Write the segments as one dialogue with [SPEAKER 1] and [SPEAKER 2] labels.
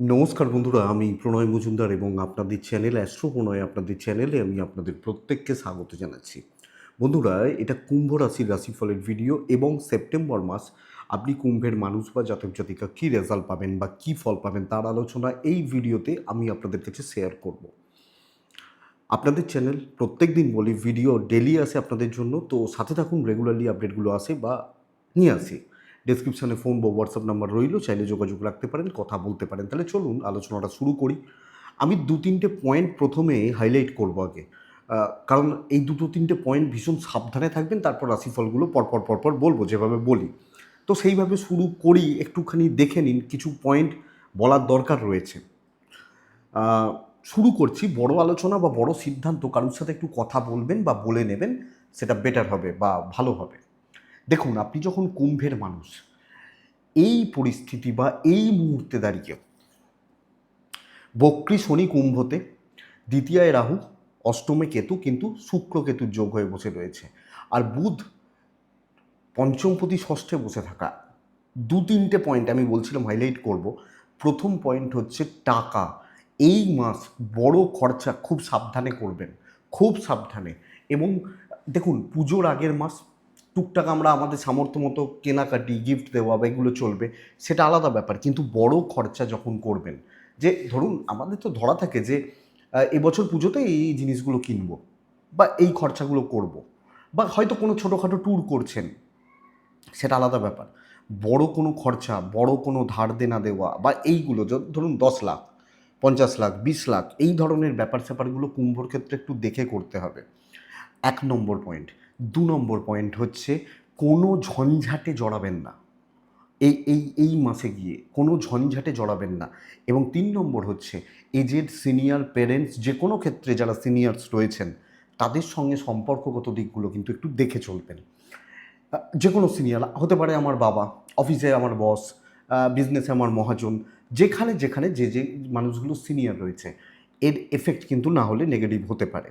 [SPEAKER 1] নমস্কার বন্ধুরা, আমি প্রণয় মজুমদার এবং আপনাদের চ্যানেল অ্যাস্ট্রো প্রণয় আপনাদের চ্যানেলে আমি আপনাদের প্রত্যেককে স্বাগত জানাচ্ছি। বন্ধুরা, এটা কুম্ভ রাশির রাশিফলের ভিডিও এবং সেপ্টেম্বর মাস। আপনি কুম্ভের মানুষ বা জাতক জাতিকা কী রেজাল্ট পাবেন বা কী ফল পাবেন তার আলোচনা এই ভিডিওতে আমি আপনাদের কাছে শেয়ার করব। আপনাদের চ্যানেল প্রত্যেক দিন বলি ভিডিও ডেলি আসে আপনাদের জন্য। তো সাথে থাকুন রেগুলারলি আপডেটগুলো আসে বা নিয়ে আসে। ডেসক্রিপশানে ফোন বা হোয়াটসঅ্যাপ নাম্বার রইল, চাইলে যোগাযোগ রাখতে পারেন, কথা বলতে পারেন। তাহলে চলুন আলোচনাটা শুরু করি। আমি দু তিনটে পয়েন্ট প্রথমে হাইলাইট করব আগে। কারণ এই দুটো তিনটে পয়েন্ট ভীষণ সাবধানে থাকবেন, তারপর রাশিফলগুলো পরপর পরপর বলব, যেভাবে বলি। তো সেইভাবে শুরু করি, একটুখানি দেখে নিন, কিছু পয়েন্ট বলার দরকার রয়েছে। শুরু করছি, বড় আলোচনা বা বড় সিদ্ধান্ত কারোর সাথে একটু কথা বলবেন বা বলে নেবেন, সেটা বেটার হবে বা ভালো হবে। দেখুন, আপনি যখন কুম্ভের মানুষ, এই পরিস্থিতি বা এই মুহূর্তে দাঁড়িয়ে বক্রী শনি কুম্ভতে, দ্বিতীয়ায় রাহু, অষ্টমে কেতু কিন্তু শুক্র কেতুর যোগ হয়ে বসে রয়েছে। আর বুধ পঞ্চমপতি ষষ্ঠে বসে থাকা, দু তিনটে পয়েন্ট আমি বলছিলাম হাইলাইট করব। প্রথম পয়েন্ট হচ্ছে টাকা। এই মাস বড় খরচা খুব সাবধানে করবেন, খুব সাবধানে। এবং দেখুন, পুজোর আগের মাস টুকটাক আমরা আমাদের সামর্থ্য মতো কেনাকাটি গিফট দেওয়া বা এগুলো চলবে, সেটা আলাদা ব্যাপার। কিন্তু বড় খরচা যখন করবেন, যে ধরুন আমাদের তো ধরা থাকে যে এবছর পুজোতে এই জিনিসগুলো কিনব বা এই খরচাগুলো করব বা হয়তো কোনো ছোটোখাটো ট্যুর করছেন, সেটা আলাদা ব্যাপার। বড় কোনো খরচা, বড় কোনো ধার দেনা দেওয়া বা এইগুলো ধরুন দশ লাখ, পঞ্চাশ লাখ, বিশ লাখ, এই ধরনের ব্যাপার স্যাপারগুলো কুম্ভর ক্ষেত্রে একটু দেখে করতে হবে। এক নম্বর পয়েন্ট দু নম্বর পয়েন্ট হচ্ছে, কোনো ঝঞ্ঝাটে জড়াবেন না। এই এই এই মাসে গিয়ে কোনো ঝঞ্ঝাটে জড়াবেন না। এবং তিন নম্বর হচ্ছে, এজেড সিনিয়র পেরেন্টস যে কোনো ক্ষেত্রে যারা সিনিয়র্স রয়েছেন, তাদের সঙ্গে সম্পর্কগত দিকগুলো কিন্তু একটু দেখে চলবেন। যে কোনো সিনিয়র, হতে পারে আমার বাবা, অফিসে আমার বস বিজনেসে আমার মহাজন, যেখানে যেখানে যে যে মানুষগুলো সিনিয়র রয়েছে, এর এফেক্ট কিন্তু না হলে নেগেটিভ হতে পারে।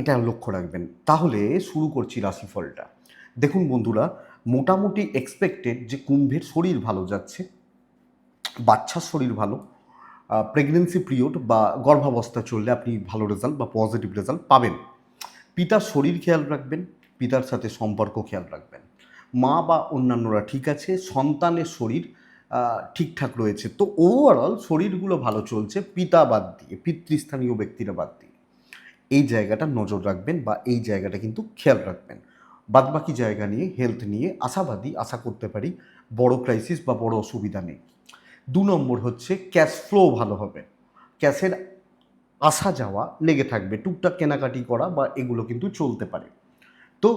[SPEAKER 1] এটা লক্ষ্য রাখবেন। তাহলে শুরু করছি রাশিফলটা। দেখুন বন্ধুরা, মোটামুটি এক্সপেক্টেড যে কুম্ভের শরীর ভালো যাচ্ছে, বাচ্চার শরীর ভালো প্রেগনেন্সি পিরিয়ড বা গর্ভাবস্থা চললে আপনি ভালো রেজাল্ট বা পজিটিভ রেজাল্ট পাবেন। পিতার শরীর খেয়াল রাখবেন, পিতার সাথে সম্পর্ক খেয়াল রাখবেন। মা বা অন্যান্যরা ঠিক আছে, সন্তানের শরীর ঠিকঠাক রয়েছে। তো ওভারঅল শরীরগুলো ভালো চলছে, পিতা বাদ দিয়ে, পিতৃস্থানীয় ব্যক্তিরা বাদ দিয়ে। এই জায়গাটা নজর রাখবেন বা এই জায়গাটা কিন্তু খেয়াল রাখবেন। বাদবাকি জায়গা নিয়ে হেলথ নিয়ে আশাবাদী আশা করতে পারি বড় ক্রাইসিস বা বড় অসুবিধা নেই। দু নম্বর হচ্ছে ক্যাশ ফ্লো ভালো হবে। ক্যাশের আসা যাওয়া লেগে থাকবে। টুকটাক কেনাকাটি করা বা এগুলো কিন্তু চলতে পারে। তো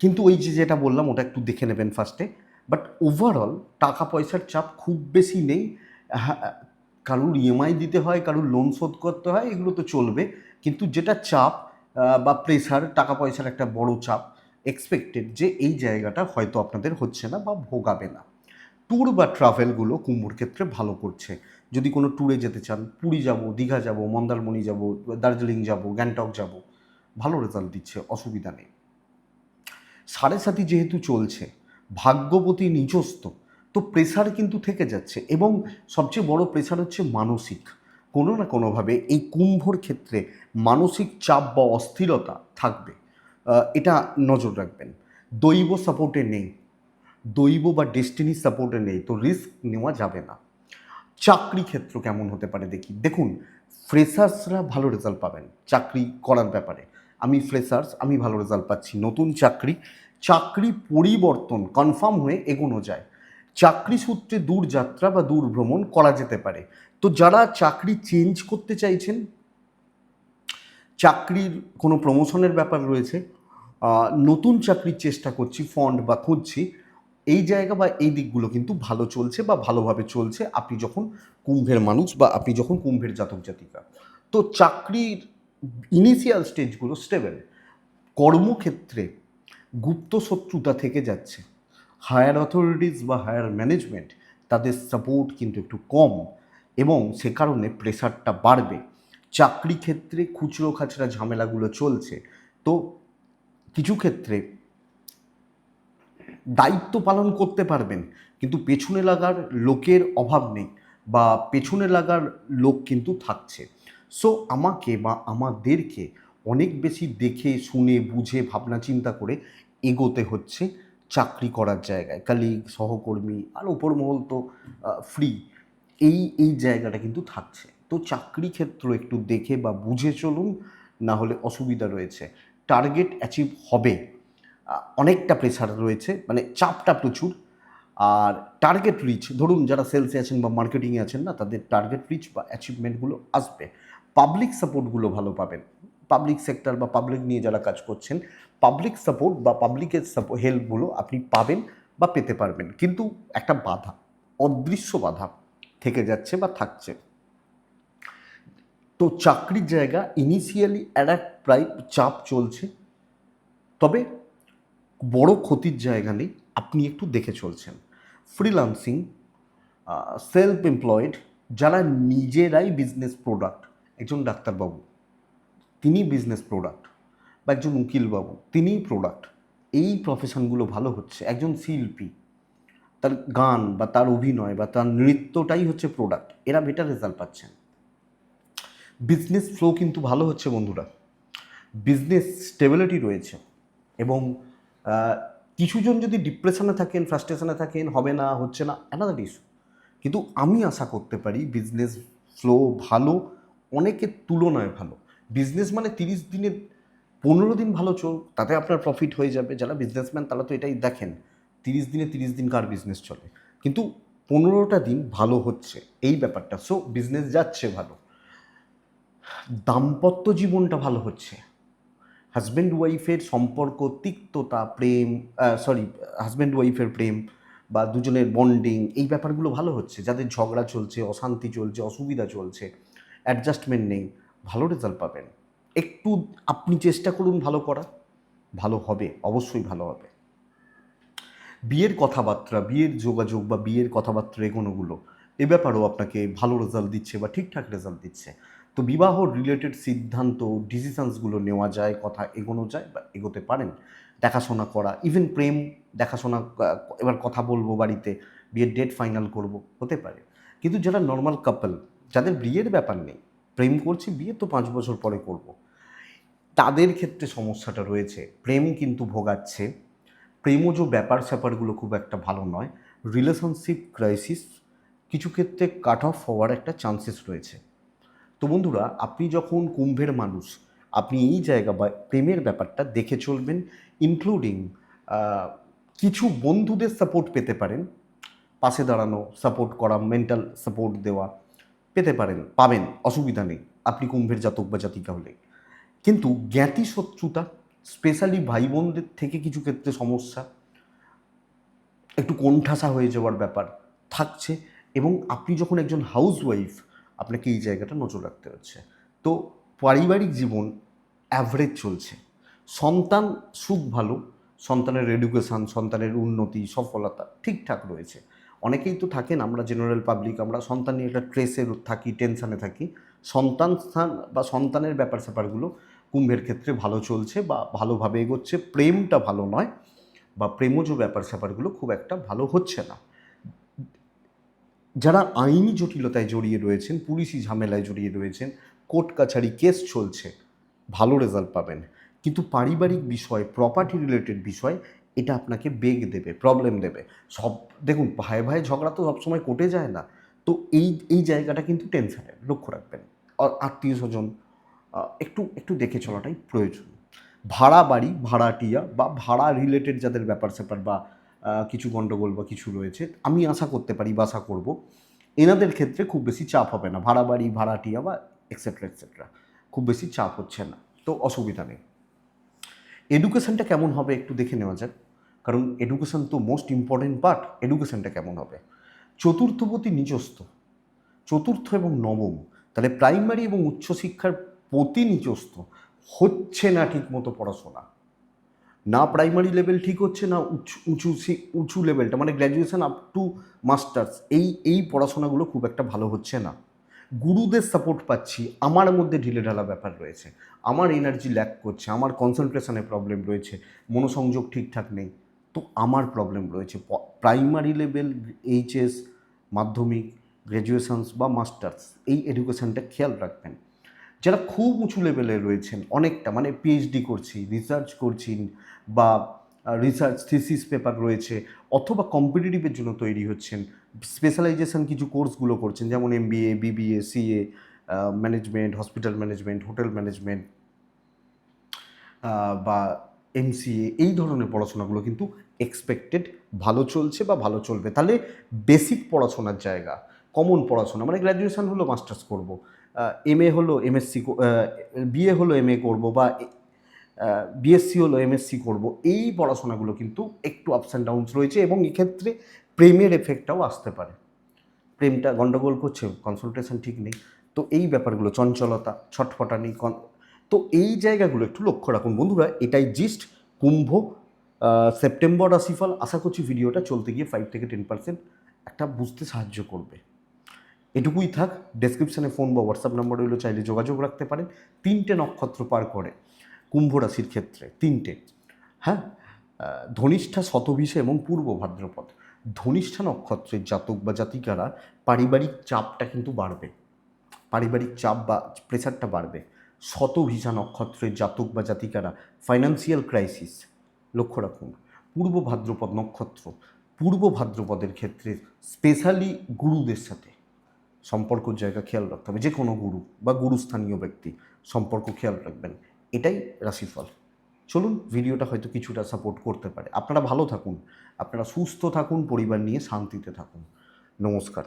[SPEAKER 1] কিন্তু ওই যে যেটা বললাম ওটা একটু দেখে নেবেন ফার্স্টে বাট ওভারঅল টাকা পয়সার চাপ খুব বেশি নেই। হ্যাঁ, কারুর ইএমআই দিতে হয়, কারুর লোন শোধ করতে হয়, এগুলো তো চলবে। কিন্তু যেটা চাপ বা প্রেশার টাকা পয়সার একটা বড় চাপ এক্সপেক্টেড যে এই জায়গাটা হয়তো আপনাদের হচ্ছে না বা ভোগাবে না। ট্যুর বা ট্রাভেলগুলো কুম্ভর ক্ষেত্রে ভালো করছে। যদি কোনো ট্যুরে যেতে চান, পুরী যাব, দীঘা যাব, মন্দারমণি যাব, দার্জিলিং যাব, গ্যাংটক যাব, ভালো রেজাল্ট দিচ্ছে, অসুবিধা নেই। সাড়ে সাথী যেহেতু চলছে, ভাগ্যবতী নিজস্ব তো প্রেসার কিন্তু থেকে যাচ্ছে এবং সবচেয়ে বড় প্রেসার হচ্ছে মানসিক। কোনো না কোনোভাবে এই কুম্ভর ক্ষেত্রে মানসিক চাপ বা অস্থিরতা থাকবে। এটা নজর রাখবেন। দৈব সাপোর্টে নেই। দৈব বা ডেস্টিনি সাপোর্টে নেই, তো রিস্ক নেওয়া যাবে না। চাকরি ক্ষেত্র কেমন হতে পারে দেখি। দেখুন ফ্রেশার্সরা ভালো রেজাল্ট পাবেন চাকরি করার ব্যাপারে। আমি ফ্রেশার্স আমি ভালো রেজাল্ট পাচ্ছি। নতুন চাকরি চাকরি পরিবর্তন কনফার্ম হয়ে এগোনো যায়। চাকরি সূত্রে দূর যাত্রা বা দূর ভ্রমণ করা যেতে পারে। তো যারা চাকরি চেঞ্জ করতে চাইছেন, চাকরির কোনো প্রমোশনের ব্যাপার রয়েছে নতুন চাকরির চেষ্টা করছি ফন্ড বা খুঁজছি, এই জায়গা বা এই দিকগুলো কিন্তু ভালো চলছে বা ভালোভাবে চলছে আপনি যখন কুম্ভের মানুষ বা আপনি যখন কুম্ভের জাতক জাতিকা। তো চাকরির ইনিশিয়াল স্টেজগুলো স্টেবল কর্মক্ষেত্রে গুপ্ত শত্রুতা থেকে যাচ্ছে। হায়ার অথরিটিস বা হায়ার ম্যানেজমেন্ট তাদের সাপোর্ট কিন্তু একটু কম এবং সে কারণে প্রেশারটা বাড়বে। চাকরি ক্ষেত্রে খুচরো খাচরা ঝামেলাগুলো চলছে। তো কিছু ক্ষেত্রে দায়িত্ব পালন করতে পারবেন, কিন্তু পেছনে লাগার লোকের অভাব নেই বা পেছনে লাগার লোক কিন্তু থাকছে। সো আমাকে বা আমাদেরকে অনেক বেশি দেখে, শুনে, বুঝে ভাবনা চিন্তা করে এগোতে হচ্ছে। চাকরি করার জায়গায় কালিগ সহকর্মী, আর ওপর মহল তো ফ্রি এই এই জায়গাটা কিন্তু থাকছে। তো চাকরি ক্ষেত্র একটু দেখে বা বুঝে চলুন, না হলে অসুবিধা রয়েছে। টার্গেট অ্যাচিভ হবে। অনেকটা প্রেশার রয়েছে মানে চাপটা প্রচুর। আর টার্গেট রিচ ধরুন যারা সেলসে আছেন বা মার্কেটিংয়ে আছেন না, তাদের টার্গেট রিচ বা অ্যাচিভমেন্টগুলো আসবে। পাবলিক সাপোর্টগুলো ভালো পাবেন। পাবলিক সেক্টর বা পাবলিক নিয়ে যারা কাজ করছেন পাবলিক সাপোর্ট বা পাবলিকের হেল্পগুলো আপনি পাবেন বা পেতে পারবেন। কিন্তু একটা বাধা, অদৃশ্য বাধা থেকে যাচ্ছে বা থাকছে। তো চাকরির জায়গা ইনিশিয়ালি একটা প্রায় চাপ চলছে, তবে বড় ক্ষতির জায়গা নেই, আপনি একটু দেখে চলছেন। ফ্রিলান্সিং সেলফ এমপ্লয়েড যারা নিজেরাই বিজনেস প্রোডাক্ট একজন ডাক্তারবাবু তিনি বিজনেস প্রোডাক্ট বা একজন উকিলবাবু, তিনিই প্রোডাক্ট এই প্রফেশনগুলো ভালো হচ্ছে। একজন শিল্পী, তার গান বা তার অভিনয় বা তার নৃত্যটাই হচ্ছে প্রোডাক্ট এরা বেটার রেজাল্ট পাচ্ছেন। বিজনেস ফ্লো কিন্তু ভালো হচ্ছে বন্ধুরা। বিজনেস স্টেবিলিটি রয়েছে এবং কিছুজন যদি ডিপ্রেশনে থাকেন ফ্রাস্ট্রেশনে থাকেন, হবে না, হচ্ছে না অ্যানাদার ইস্যু কিন্তু আমি আশা করতে পারি বিজনেস ফ্লো ভালো, অনেকের তুলনায় ভালো। বিজনেস মানে তিরিশ দিনের, পনেরো দিন ভালো চল, তাতে আপনার প্রফিট হয়ে যাবে। যারা বিজনেসম্যান তারা তো এটাই দেখেন, তিরিশ দিনে তিরিশ দিন কার বিজনেস চলে। কিন্তু পনেরোটা দিন ভালো হচ্ছে, এই ব্যাপারটা। সো বিজনেস যাচ্ছে ভালো। দাম্পত্য জীবনটা ভালো হচ্ছে। হাজব্যান্ড ওয়াইফের সম্পর্ক, তিক্ততা, প্রেম সরি হাজব্যান্ড ওয়াইফের প্রেম বা দুজনের বন্ডিং এই ব্যাপারগুলো ভালো হচ্ছে। যাদের ঝগড়া চলছে, অশান্তি চলছে, অসুবিধা চলছে অ্যাডজাস্টমেন্ট নেই। ভালো রেজাল্ট পাবেন। একটু আপনি চেষ্টা করুন ভালো করা ভালো হবে, অবশ্যই ভালো হবে। বিয়ের কথাবার্তা, বিয়ের যোগাযোগ বা বিয়ের কথাবার্তা এগোনোগুলো, এ ব্যাপারেও আপনাকে ভালো রেজাল্ট দিচ্ছে বা ঠিকঠাক রেজাল্ট দিচ্ছে। তো বিবাহ রিলেটেড সিদ্ধান্ত ডিসিশনসগুলো নেওয়া যায়, কথা এগোনো যায় বা এগোতে পারেন। দেখাশোনা করা ইভেন প্রেম দেখাশোনা এবার কথা বলব বাড়িতে, বিয়ের ডেট ফাইনাল করব, হতে পারে। কিন্তু যারা নর্মাল কাপল যাদের বিয়ের ব্যাপার নেই প্রেম করছি, বিয়ে তো পাঁচ বছর পরে করব। তাদের ক্ষেত্রে সমস্যাটা রয়েছে। প্রেম কিন্তু ভোগাচ্ছে। প্রেমজ ব্যাপার স্যাপারগুলো খুব একটা ভালো নয়। রিলেশনশিপ ক্রাইসিস কিছু ক্ষেত্রে কাট অফ হওয়ার একটা চান্সেস রয়েছে। তো বন্ধুরা, আপনি যখন কুম্ভের মানুষ, আপনি এই জায়গা বা প্রেমের ব্যাপারটা দেখে চলবেন ইনক্লুডিং কিছু বন্ধুদের সাপোর্ট পেতে পারেন। পাশে দাঁড়ানো সাপোর্ট করা মেন্টাল সাপোর্ট দেওয়া। পেতে পারেন, পাবেন, অসুবিধা নেই। আপনি কুম্ভের জাতক বা জাতিকা হলে। কিন্তু জ্ঞাতি শত্রুতা স্পেশালি ভাই বোনদের থেকে কিছু ক্ষেত্রে সমস্যা, একটু কোণঠাসা হয়ে যাওয়ার ব্যাপার থাকছে এবং আপনি যখন একজন হাউস ওয়াইফ আপনাকে এই জায়গাটা নজর রাখতে হচ্ছে। তো পারিবারিক জীবন অ্যাভারেজ চলছে। সন্তান সুখ ভালো, সন্তানের এডুকেশান সন্তানের উন্নতি, সফলতা ঠিকঠাক রয়েছে। অনেকেই তো থাকেন, আমরা জেনারেল পাবলিক আমরা সন্তান নিয়ে একটা ট্রেসে থাকি টেনশানে থাকি। সন্তান স্থান বা সন্তানের ব্যাপার স্যাপারগুলো কুম্ভের ক্ষেত্রে ভালো চলছে বা ভালোভাবে এগোচ্ছে। প্রেমটা ভালো নয় বা প্রেমজ ব্যাপার স্যাপারগুলো খুব একটা ভালো হচ্ছে না। যারা আইনি জটিলতায় জড়িয়ে রয়েছেন, পুলিশি ঝামেলায় জড়িয়ে রয়েছেন, কোর্ট কাছারি কেস চলছে, ভালো রেজাল্ট পাবেন। কিন্তু পারিবারিক বিষয় প্রপার্টি রিলেটেড বিষয় এটা আপনাকে বেগ দেবে প্রবলেম দেবে। সব, দেখুন, ভাই ভাই ঝগড়া তো সবসময় কোর্টে যায় না। তো এই এই জায়গাটা কিন্তু টেনশনের লক্ষ্য রাখবেন। আত্মীয় স্বজন একটু একটু দেখে চলাটাই প্রয়োজন। ভাড়া বাড়ি ভাড়াটিয়া বা ভাড়া রিলেটেড যাদের ব্যাপার স্যাপার বা কিছু গণ্ডগোল বা কিছু রয়েছে, আমি আশা করতে পারি বা আশা করব, এনাদের ক্ষেত্রে খুব বেশি চাপ হবে না। ভাড়া বাড়ি ভাড়াটিয়া বা এক্সেট্রা এক্সেট্রা খুব বেশি চাপ হচ্ছে না। তো অসুবিধা নেই। এডুকেশনটা কেমন হবে একটু দেখে নেওয়া যাক। কারণ এডুকেশন তো মোস্ট ইম্পর্টেন্ট পার্ট এডুকেশনটা কেমন হবে? চতুর্থপতি নিজস্ব, চতুর্থ এবং নবম, তাহলে প্রাইমারি এবং উচ্চশিক্ষার প্রতি নিজস্ব, হচ্ছে না ঠিক মতো পড়াশোনা। না প্রাইমারি লেভেল ঠিক হচ্ছে, না উঁচু উঁচু উঁচু লেভেলটা মানে গ্র্যাজুয়েশন আপ টু মাস্টার্স এই এই পড়াশোনাগুলো খুব একটা ভালো হচ্ছে না। গুরুদের সাপোর্ট পাচ্ছি, আমার মধ্যে ঢিলে ঢালা ব্যাপার রয়েছে। আমার এনার্জি ল্যাক করছে, আমার কনসেন্ট্রেশনে প্রবলেম রয়েছে, মনোসংযোগ ঠিকঠাক নেই। তো আমার প্রবলেম রয়েছে। প্রাইমারি লেভেল এইচএস মাধ্যমিক গ্র্যাজুয়েশনস বা মাস্টার্স এই এডুকেশনটা খেয়াল রাখবেন। যারা খুব উঁচু লেভেলে রয়েছেন, অনেকটা মানে পিএইচডি করছি রিসার্চ করছি বা রিসার্চ থিসিস পেপার রয়েছে, অথবা কম্পিটিটিভের জন্য তৈরি হচ্ছেন স্পেশালাইজেশন কিছু কোর্সগুলো করছেন, যেমন MBA BBA CA management hospital management hotel management বা এমসিএ এই ধরনের পড়াশোনাগুলো কিন্তু এক্সপেক্টেড ভালো চলছে বা ভালো চলবে। তাহলে বেসিক পড়াশোনার জায়গা কমন পড়াশোনা মানে গ্র্যাজুয়েশন হলো মাস্টার্স করব এম এ হলো এমএসসি বিএ হলো এম এ করব বা বিএসসি হলো এমএসসি করব, এই পড়াশোনাগুলো কিন্তু একটু আপস অ্যান্ড ডাউনস রয়েছে এবং এক্ষেত্রে প্রেমের এফেক্টটাও আসতে পারে। প্রেমটা গণ্ডগোল করছে কনসালটেশন ঠিক নেই। তো এই ব্যাপারগুলো, চঞ্চলতা, ছটফটানি তো এই জায়গাগুলো একটু লক্ষ্য রাখুন। বন্ধুরা, এটাই জিস্ট কুম্ভ সেপ্টেম্বর রাশিফল আশা করছি ভিডিওটা চলতে গিয়ে ফাইভ থেকে টেন পার্সেন্ট একটা বুঝতে সাহায্য করবে। এটুকুই থাক ডেসক্রিপশানে ফোন বা হোয়াটসঅ্যাপ নাম্বার রইল, চাইলে যোগাযোগ রাখতে পারেন। তিনটে নক্ষত্র পার করে, কুম্ভ রাশির ক্ষেত্রে, তিনটে। হ্যাঁ? ধনিষ্ঠা, শতভিষে এবং পূর্ব ভাদ্রপদ। ধনিষ্ঠা নক্ষত্রের জাতক বা জাতিকারা পারিবারিক চাপটা কিন্তু বাড়বে। পারিবারিক চাপ বা প্রেশারটা বাড়বে। শতভিষা নক্ষত্রের জাতক বা জাতিকারা ফাইন্যান্সিয়াল ক্রাইসিস লক্ষ্য রাখুন, পূর্ব ভাদ্রপদ নক্ষত্র, পূর্ব ভাদ্রপদের ক্ষেত্রে স্পেশালি গুরুদের সাথে সম্পর্কর জায়গা খেয়াল রাখতে হবে। যে কোনো গুরু বা গুরুস্থানীয় ব্যক্তি সম্পর্ক খেয়াল রাখবেন। এটাই রাশিফল। চলুন ভিডিওটা হয়তো কিছুটা সাপোর্ট করতে পারে। আপনারা ভালো থাকুন, আপনারা সুস্থ থাকুন, পরিবার নিয়ে শান্তিতে থাকুন। নমস্কার।